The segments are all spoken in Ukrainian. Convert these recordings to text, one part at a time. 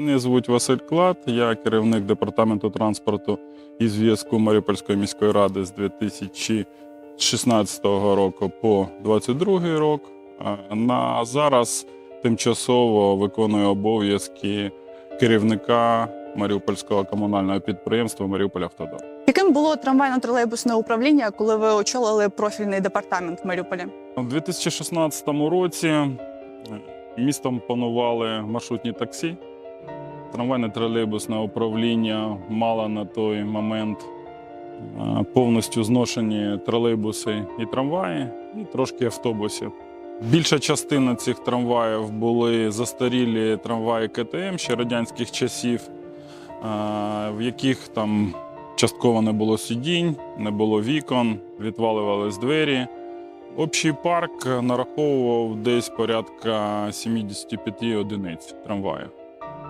Мене звуть Василь Клад, я керівник департаменту транспорту і зв'язку Маріупольської міської ради з 2016 року по 2022 рок. На зараз тимчасово виконую обов'язки керівника Маріупольського комунального підприємства Маріупольавтодор. Яким було трамвайно-тролейбусне управління, коли ви очолили профільний департамент в Маріуполі? У 2016 році містом панували маршрутні таксі. Трамвайне тролейбусне управління мало на той момент повністю зношені тролейбуси і трамваї, і трошки автобусів. Більша частина цих трамваїв були застарілі трамваї КТМ ще радянських часів, в яких там частково не було сидінь, не було вікон, відвалювались двері. Общий парк нараховував десь порядка 75 одиниць трамваїв.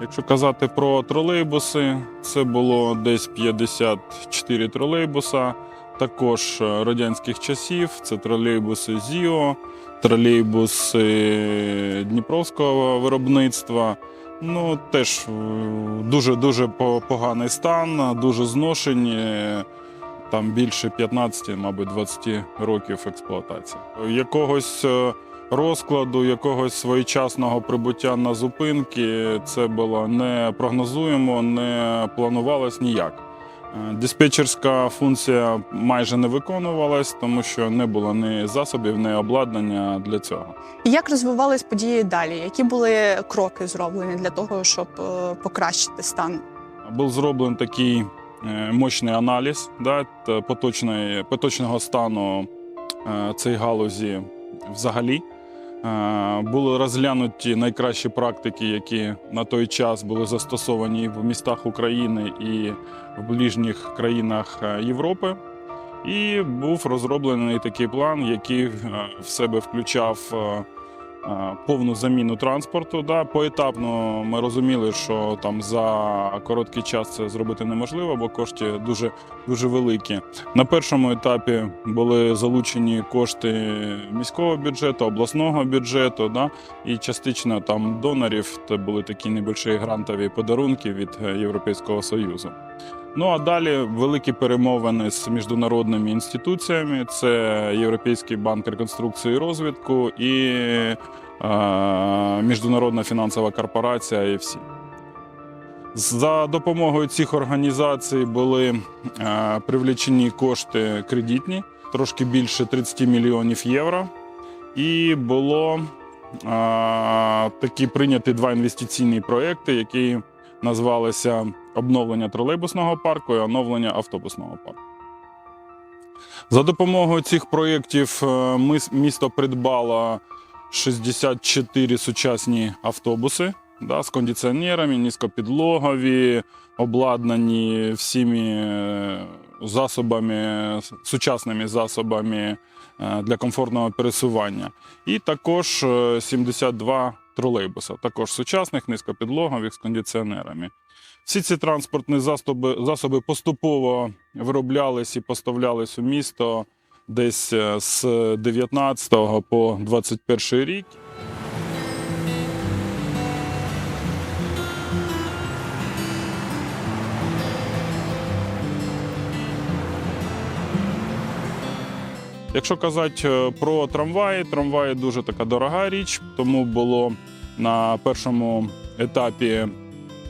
Якщо казати про тролейбуси, це було десь 54 тролейбуса, також е, радянських часів. Це тролейбуси ЗІО, тролейбуси Дніпровського виробництва. Ну, теж дуже дуже поганий стан, дуже зношені там більше 15, мабуть, 20 років експлуатації. Якогось е, розкладу, якогось своєчасного прибуття на зупинки це було не прогнозуємо, не планувалось ніяк. Е, Диспетчерська функція майже не виконувалась, тому що не було ні засобів, ні обладнання для цього. Як розвивались події далі? Які були кроки зроблені для того, щоб е, покращити стан? Був зроблений такий е, мощний аналіз да, поточної, поточного стану цієї галузі взагалі. Е, Були розглянуті найкращі практики, які на той час були застосовані в містах України і в ближніх країнах е, Європи. І був розроблений такий план, який е, в себе включав повну заміну транспорту. Да. Поетапно ми розуміли, що там за короткий час це зробити неможливо, бо кошти дуже, дуже великі. На першому етапі були залучені кошти міського бюджету, обласного бюджету, да, і частично там донорів. Це були такі небольші грантові подарунки від е, Європейського Союзу. Ну а далі великі перемовини з міжнародними інституціями. Це Європейський банк реконструкції і розвитку і е, Міжнародна фінансова корпорація ЄФСі. За допомогою цих організацій були е, привлечені кошти кредитні, трошки більше 30 мільйонів євро. І було е, такі прийняті два інвестиційні проекти, які назвалися обновлення тролейбусного парку і оновлення автобусного парку. За допомогою цих проєктів е, місто придбало 64 сучасні автобуси да, з кондиціонерами, низькопідлогові, обладнані всіми е, засобами, сучасними засобами е, для комфортного пересування. І також е, 72 тролейбуса, також сучасних, низькопідлогових з кондиціонерами. Всі ці транспортні засоби, засоби поступово вироблялись і поставлялись у місто десь е, з 19 по 21 рік. Якщо казати е, про трамваї, трамваї дуже така дорога річ, тому було на першому етапі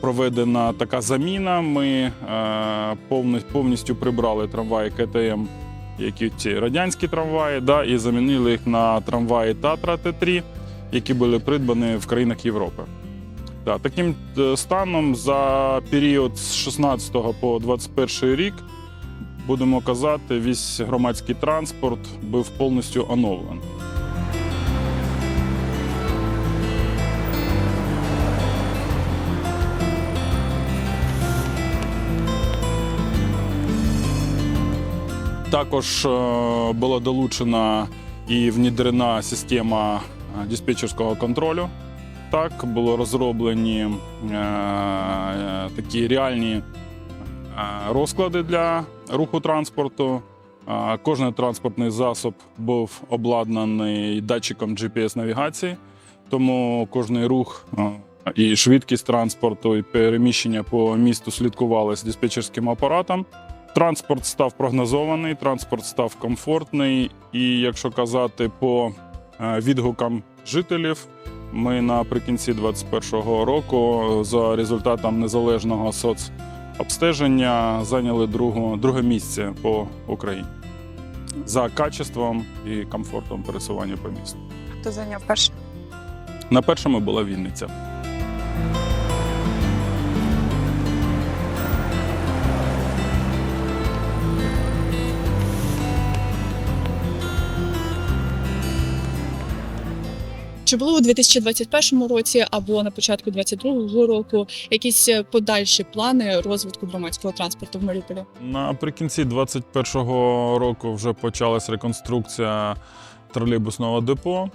проведена така заміна. Ми е, повністю прибрали трамваї КТМ, які ці радянські трамваї, да, і замінили їх на трамваї Татра Т3, які були придбані в країнах Європи. Да, таким е, станом за період з 16 по 21 рік, будемо казати, весь громадський транспорт був повністю оновлений. Також е, була долучена і внедрена система е, диспетчерського контролю. Так, було розроблені е, такі реальні е, розклади для руху транспорту. Кожен транспортний засоб був обладнаний датчиком GPS-навігації, тому кожний рух і швидкість транспорту, і переміщення по місту слідкувалось диспетчерським апаратом. Транспорт став прогнозований, транспорт став комфортний. І якщо казати по е, відгукам жителів, ми наприкінці 2021 року за результатом незалежного соцобстеження зайняли другу, друге місце по Україні за качеством і комфортом пересування по місту. Хто зайняв перше? На першому була Вінниця. Чи були у 2021 році або на початку 2022 року якісь е, подальші плани розвитку громадського транспорту в Маріуполі? Наприкінці 2021 року вже почалась реконструкція тролейбусного депо.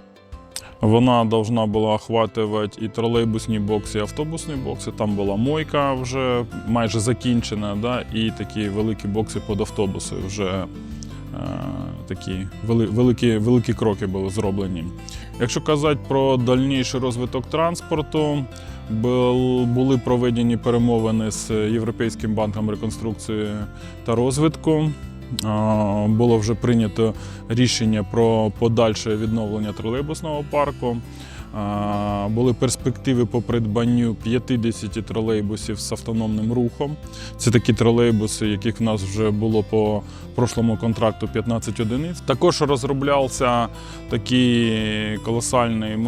Вона должна була охватувати і тролейбусні бокси, і автобусні бокси. Там була мойка вже майже закінчена, да, і такі великі бокси під автобуси. Вже е, такі вели, великі, великі кроки були зроблені. Якщо казати про дальніший розвиток транспорту, були проведені перемовини з Європейським банком реконструкції та розвитку. Було вже прийнято рішення про подальше відновлення тролейбусного парку. Були перспективи по придбанню 50 тролейбусів з автономним рухом. Це такі тролейбуси, яких в нас вже було по прошлому контракту 15 одиниць. Також розроблявся такий колосальний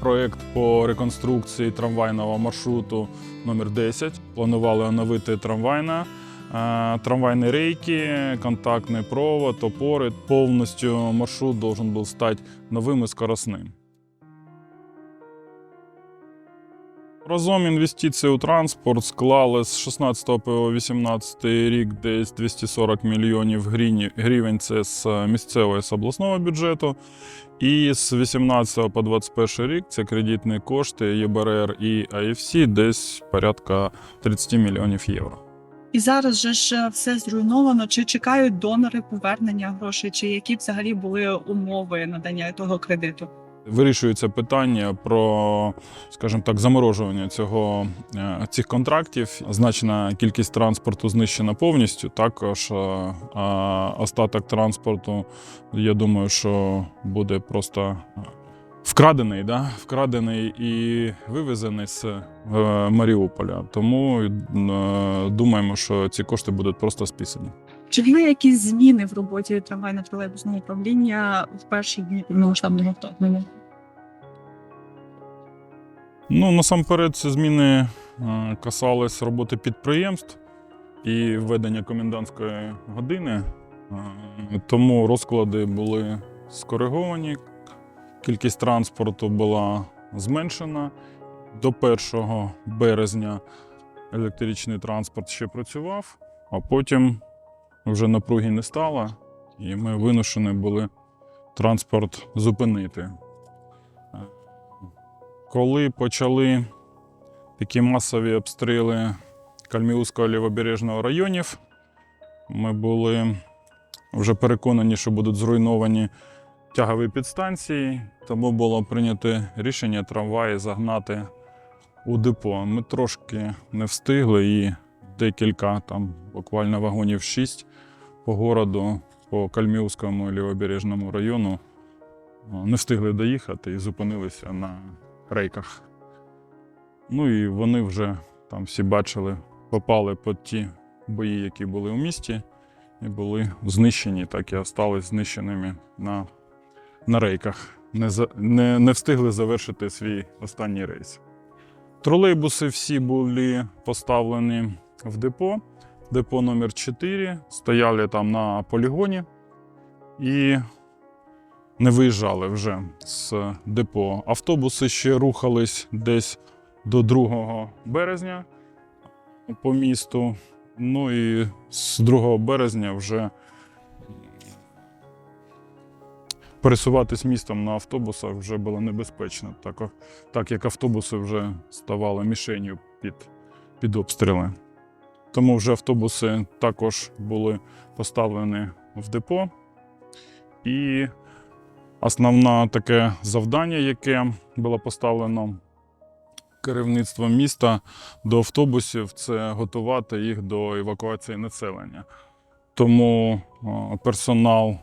проект по реконструкції трамвайного маршруту номер 10. Планували оновити трамвайна. е, Трамвайні рейки, контактний провод, опори. Повністю маршрут должен був стати новим і скоросним. Разом інвестиції у транспорт склали з 16 по 18 рік десь 240 мільйонів гривень. це з місцевого і з обласного бюджету. І з 18 по 21 рік це кредитні кошти ЄБРР і АФС десь порядка 30 мільйонів євро. І зараз же ж е, все зруйновано. Чи чекають донори повернення грошей, чи які взагалі були умови надання того кредиту? Вирішується питання про, скажімо так, заморожування цього, е, цих контрактів. Значна кількість транспорту знищена повністю. Також е, е, остаток транспорту, я думаю, що буде просто вкрадений, да? вкрадений і вивезений з Маріуполя. Тому думаємо, що ці кошти будуть просто списані. Чи були якісь зміни в роботі трамвайно-тролейбусного управління в перші дні повномасштабного вторгнення? Ну, насамперед, ці зміни е, касались роботи підприємств і введення комендантської години. Е, Тому розклади були скориговані, кількість транспорту була зменшена. До 1 березня електричний транспорт ще працював, а потім вже напруги не стало, і ми вимушені були транспорт зупинити. Е, коли почали такі масові обстріли Кальміуського лівобережного районів, ми були вже переконані, що будуть зруйновані тягові підстанції, тому було прийнято рішення трамваї загнати у депо. Ми трошки не встигли і декілька, там буквально вагонів 6 по городу, по Кальміуському лівобережному району не встигли доїхати і зупинилися на рейках. Ну і вони вже там всі бачили, попали під ті бої, які були у місті, і були знищені, так і остались знищеними на, на рейках. Не, за, не, не встигли завершити свій останній рейс. Тролейбуси всі були поставлені в депо. Депо номер 4 стояли там на полігоні і не виїжджали вже з депо. Автобуси ще рухались десь до 2 березня по місту. Ну і з 2 березня вже пересуватись містом на автобусах вже було небезпечно, так, так як автобуси вже ставали мішенью під, під обстріли. Тому вже автобуси також були поставлені в депо. І Основне таке завдання, яке було поставлено керівництва міста до автобусів це готувати їх до евакуації населення. Тому персонал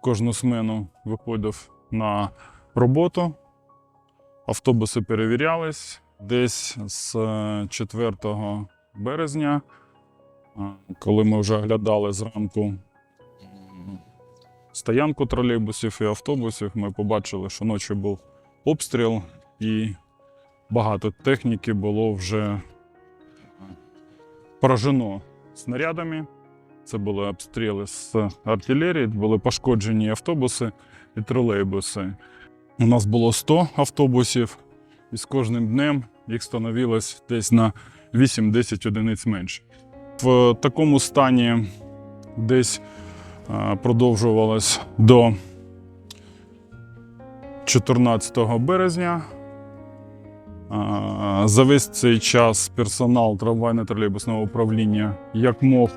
кожну смену виходив на роботу, автобуси перевірялись. Десь з е, 4 березня, е, коли ми вже оглядали зранку стоянку тролейбусів і автобусів, ми побачили, що ночі був обстріл і багато техніки було вже поражено снарядами. Це були обстріли з артилерії, були пошкоджені автобуси і тролейбуси. У нас було 100 автобусів, і з кожним днем їх становилось десь на 8-10 одиниць менше. В такому стані десь е, продовжувалось до 14 березня. Е, За весь цей час персонал трамвайно-тролейбусного управління як мог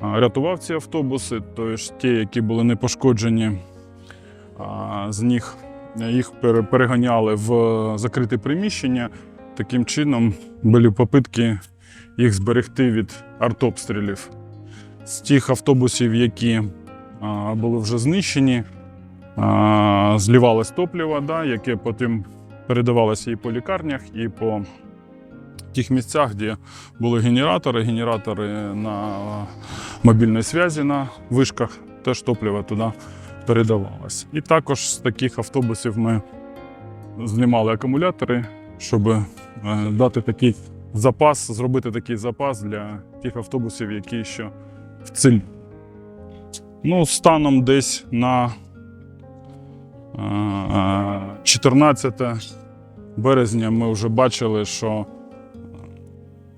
рятував ці автобуси, тобто ті, які були не пошкоджені, з них їх пере- переганяли в закрите приміщення. Таким чином були попитки їх зберегти від артобстрілів. З тих автобусів, які були вже знищені, злівалось топливо, да, яке потім передавалося і по лікарнях, і по тих місцях, де були генератори, генератори на мобільної зв'язі на вишках, теж топливо туди передавалось. І також з таких автобусів ми знімали акумулятори, щоб е, дати такий запас, зробити такий запас для тих автобусів, які ще в ціль. Ну, станом десь на е, е, 14 березня ми вже бачили, що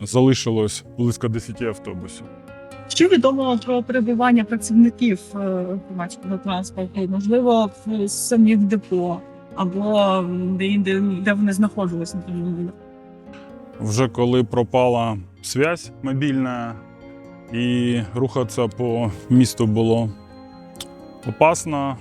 залишилось близько 10 автобусів. Що відомо про перебування працівників е, громадського транспорту? Можливо, в самих депо або де-інде, де вони знаходилися? Вже коли пропала связь мобільна і рухатися по місту було опасно.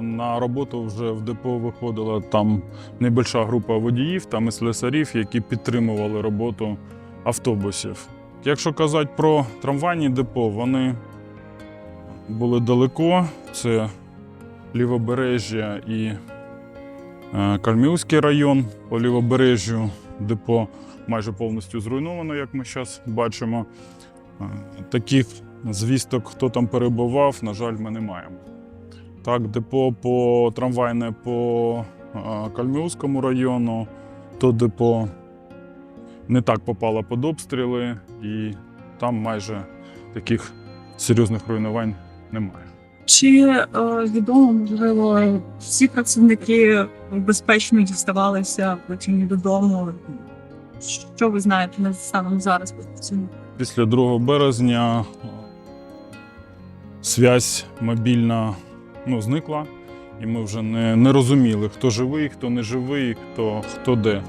На роботу вже в депо виходила там небольша група водіїв, там і слесарів, які підтримували роботу автобусів. Якщо казати про трамвайні депо, вони були далеко. Це Лівобережжя і е, Кальмівський район. По лівобережжю депо майже повністю зруйновано, як ми зараз бачимо. Е, Таких звісток, хто там перебував, на жаль, ми не маємо. Так, депо по трамвайне по е, Кальмівському району, то депо не так попало під обстріли, і там майже таких серйозних руйнувань немає. Чи е, відомо, можливо, всі працівники безпечно діставалися потім додому? Що ви знаєте на станом зараз по цьому? Після 2 березня е, связь мобільна ну, зникла, і ми вже не, не розуміли, хто живий, хто не живий, хто, хто де.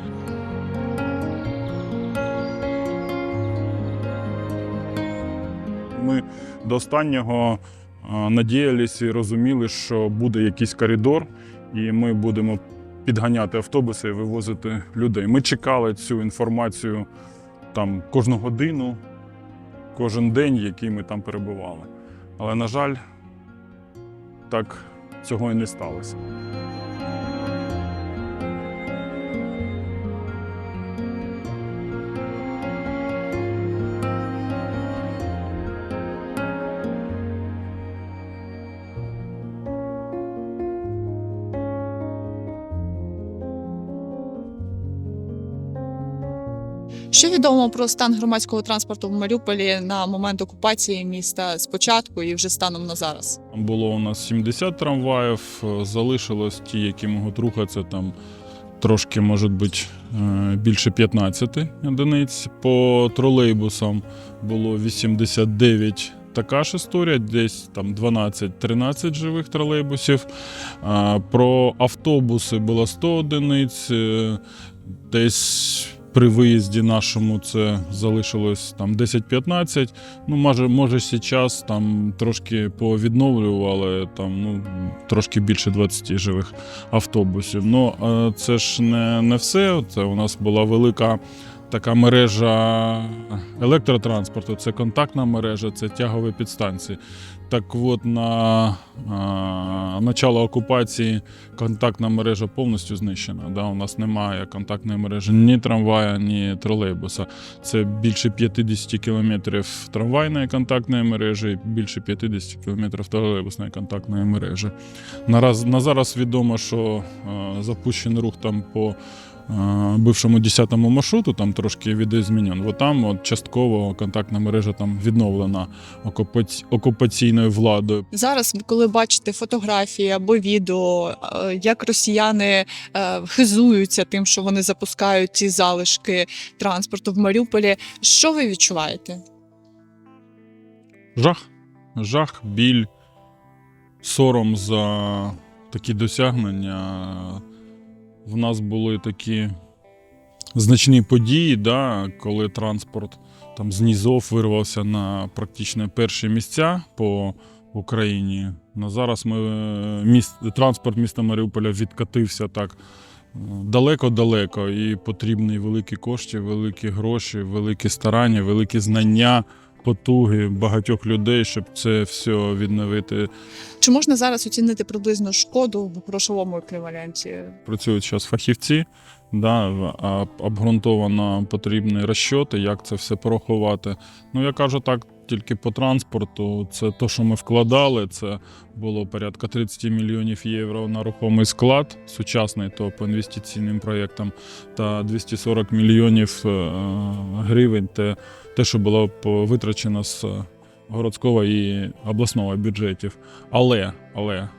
Ми до останнього е, надіялися і розуміли, що буде якийсь коридор, і ми будемо підганяти автобуси і вивозити людей. Ми чекали цю інформацію там кожну годину, кожен день, який ми там перебували. Але, на жаль, так цього і не сталося. Відомо про стан громадського транспорту в Маріуполі на момент окупації міста спочатку і вже станом на зараз? Там було у нас 70 трамваїв, е, залишилось ті, які можуть рухатися там трошки, може бути, е, більше 15 одиниць. По тролейбусам було 89 така ж історія, десь там 12-13 живих тролейбусів. Про автобуси було 100 одиниць, е, десь при виїзді нашому це залишилось там 10-15. Ну, може, може зараз там трошки повідновлювали, там ну, трошки більше 20 живих автобусів. Ну, це ж не, не все. Це у нас була велика така мережа електротранспорту, це контактна мережа, це тягові підстанції. Так от на а, начало окупації контактна мережа повністю знищена. Да? У нас немає контактної мережі ні трамвая, ні тролейбуса. Це більше 50 кілометрів трамвайної контактної мережі, більше 50 кілометрів тролейбусної контактної мережі. Нараз, на зараз відомо, що е, запущений рух там по бившому 10-му маршруту, там трошки відозмінен. От там от частково контактна мережа там відновлена окупаці- окупаційною владою. Зараз, коли бачите фотографії або відео, е, як росіяни е, хизуються тим, що вони запускають ці залишки транспорту в Маріуполі, що ви відчуваєте? Жах. Жах, біль, сором за такі досягнення. В нас були такі значні події, да, коли транспорт там, з низов вирвався на практично перші місця по Україні. На зараз ми, міст, транспорт міста Маріуполя відкатився так е, далеко-далеко, і потрібні великі кошти, великі гроші, великі старання, великі знання потуги багатьох людей, щоб це все відновити. Чи можна зараз оцінити приблизно шкоду в грошовому еквіваленті? Працюють зараз фахівці, да, обґрунтовано потрібні розчоти, як це все порахувати. Ну, я кажу так, тільки по транспорту. Це те, що ми вкладали. Це було порядка 30 мільйонів євро на рухомий склад, сучасний то по інвестиційним проєктам, та 240 мільйонів е, гривень. Те, те, що було витрачено з е, городського і обласного бюджетів. Але, але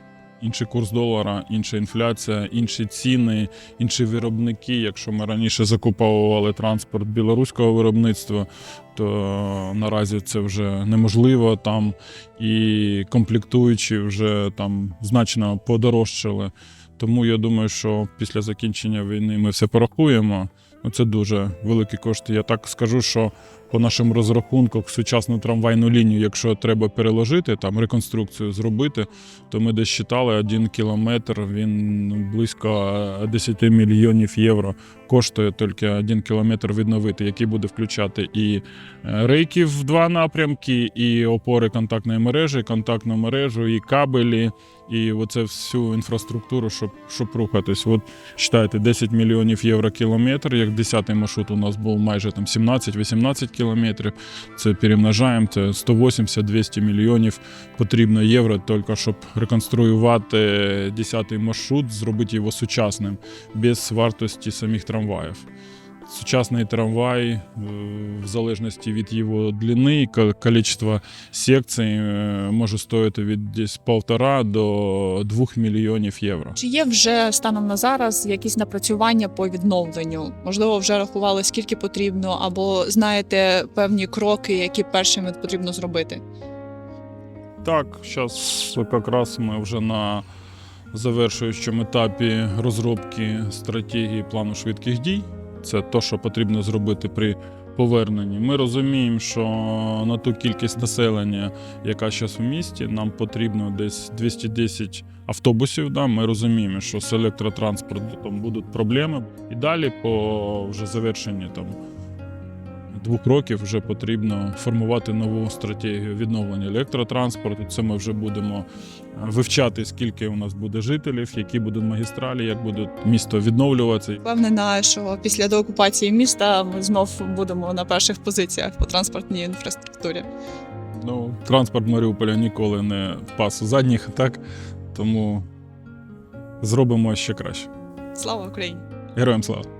інший курс долара, інша інфляція, інші ціни, інші виробники. Якщо ми раніше закуповували транспорт білоруського виробництва, то наразі це вже неможливо там і комплектуючі вже там значно подорожчали. Тому я думаю, що після закінчення війни ми все порахуємо. Ну, Це дуже великі кошти. Я так скажу, що по нашим розрахункам сучасну трамвайну лінію, якщо треба переложити, там реконструкцію зробити, то ми десь считали один кілометр, він близько 10 мільйонів євро коштує тільки один кілометр відновити, який буде включати і е, рейки в два напрямки, і опори контактної мережі, контактну мережу, і кабелі, і оце всю інфраструктуру, щоб, щоб рухатись. От Считайте, 10 мільйонів євро кілометр, як 10-й маршрут у нас був майже там 17-18 кілометрів. Це перемножаємо, це 180-200 мільйонів потрібно євро, тільки щоб реконструювати 10-й маршрут, зробити його сучасним, без вартості самих трамваїв. Сучасний трамвай, е, в залежності від його длини, ка- кількості секцій, е, може стоїти від десь полтора до двох мільйонів євро. Чи є вже станом на зараз якісь напрацювання по відновленню? Можливо, вже рахували скільки потрібно, або знаєте певні кроки, які першими потрібно зробити? Так, зараз якраз ми вже на завершуючому етапі розробки стратегії плану швидких дій. Це те, що потрібно зробити при поверненні. Ми розуміємо, що на ту кількість населення, яка зараз в місті, нам потрібно десь 210 автобусів. Да? Ми розуміємо, що з електротранспортом будуть проблеми. І далі, по вже завершенні там двох років вже потрібно формувати нову стратегію відновлення електротранспорту. Це ми вже будемо е, вивчати, скільки у нас буде жителів, які будуть магістралі, як буде місто відновлюватися. Впевнена, що після деокупації міста ми знов будемо на перших позиціях по транспортній інфраструктурі. Ну, транспорт Маріуполя ніколи не впас у задніх, так тому зробимо ще краще. Слава Україні! Героям слава!